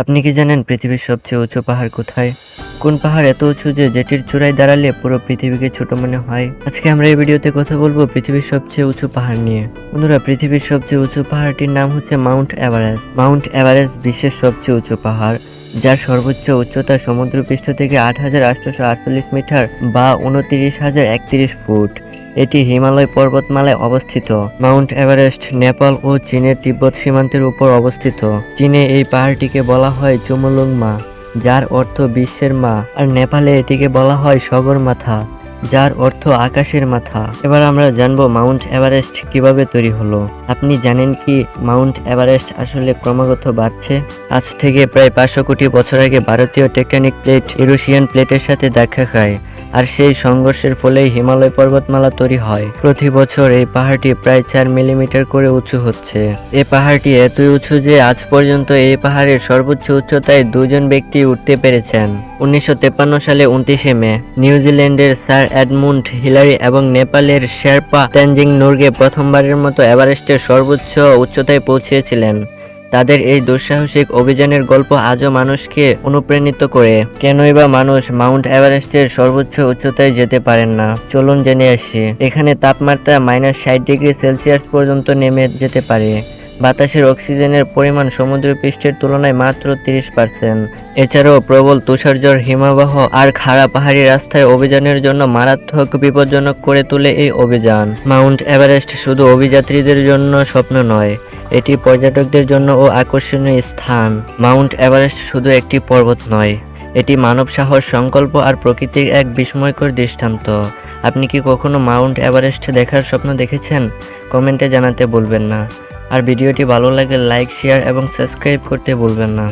আপনি কি জানেন পৃথিবীর সবচেয়ে উঁচু পাহাড় কোথায়? কোন পাহাড় এত উঁচু যে যেটির চূড়ায় দাঁড়ালে পুরো পৃথিবীকে ছোট মনে হয়? আজকে আমরা এই ভিডিওতে কথা বলব পৃথিবীর সবচেয়ে উঁচু পাহাড় নিয়ে। বন্ধুরা, পৃথিবীর সবচেয়ে উঁচু পাহাড়টির নাম হচ্ছে মাউন্ট এভারেস্ট। মাউন্ট এভারেস্ট বিশ্বের সবচেয়ে উঁচু পাহাড়, যার সর্বোচ্চ উচ্চতা সমুদ্রপৃষ্ঠ থেকে আট হাজার আটশোশো আটচল্লিশ মিটার বা উনত্রিশ হাজার একত্রিশ ফুট। এটি হিমালয় পর্বতমালায় অবস্থিত। মাউন্ট এভারেস্ট, নেপাল ও চীনের তিব্বত সীমান্তের উপর অবস্থিত। চীনে এই পাহাড়টিকে বলা হয় চুমুলুংমা, যার অর্থ বিশ্বের মা আর নেপালে এটিকে বলা হয় সগর মাথা যার অর্থ আকাশের মাথা এবার আমরা জানব মাউন্ট এভারেস্ট কীভাবে তৈরি হলো। আপনি জানেন কি মাউন্ট এভারেস্ট আসলে ক্রমাগত বাড়ছে? আজ থেকে প্রায় পাঁচশো কোটি বছর আগে ভারতীয় টেকটনিক প্লেট ইউরোশিয়ান প্লেটের সাথে দেখা খায় আর সেই সংঘর্ষের ফলেই হিমালয় পর্বতমালা তৈরি হয়। প্রতি বছর এই পাহাড়টি প্রায় চার মিলিমিটার করে উঁচু হচ্ছে। এই পাহাড়টি এতই উঁচু যে আজ পর্যন্ত এই পাহাড়ের সর্বোচ্চ উচ্চতায় দুজন ব্যক্তি উঠতে পেরেছেন। উনিশশো সালে উনত্রিশে মে, নিউজিল্যান্ডের স্যার এডমুন্ড হিলারি এবং নেপালের শেরপা তেনজিং নুরগে প্রথমবারের মতো এভারেস্টের সর্বোচ্চ উচ্চতায় পৌঁছেছিলেন। তাদের এই দুঃসাহসিক অভিযানের গল্প আজও মানুষকে অনুপ্রাণিত করে। কেনই বা মানুষ মাউন্ট এভারেস্টের সর্বোচ্চ উচ্চতায় যেতে পারেন না। চলুন জেনে আসি। এখানে তাপমাত্রা মাইনাস ষাট ডিগ্রি সেলসিয়াস পর্যন্ত নেমে যেতে পারে। বাতাসের অক্সিজেনের পরিমাণ সমুদ্র পৃষ্ঠের তুলনায় মাত্র তিরিশ পার্সেন্ট। এছাড়াও প্রবল তুষারঝড়, হিমাবাহ আর খাড়া পাহাড়ি রাস্তায় অভিযানের জন্য মারাত্মক বিপজ্জনক করে তোলে এই অভিযান। মাউন্ট এভারেস্ট শুধু অভিযাত্রীদের জন্য স্বপ্ন নয় এটি পর্যটকদের জন্য ও আকর্ষণীয় স্থান। মাউন্ট এভারেস্ট শুধু একটি পর্বত নয়, এটি মানব সাহস, সংকল্প আর প্রকৃতির এক বিস্ময়কর দৃষ্টান্ত। আপনি কি কখনো মাউন্ট এভারেস্ট দেখার স্বপ্ন দেখেছেন? কমেন্টে জানাতে বলবেন না। আর ভিডিওটি ভালো লাগে লাইক, শেয়ার এবং সাবস্ক্রাইব করতে বলবেন না।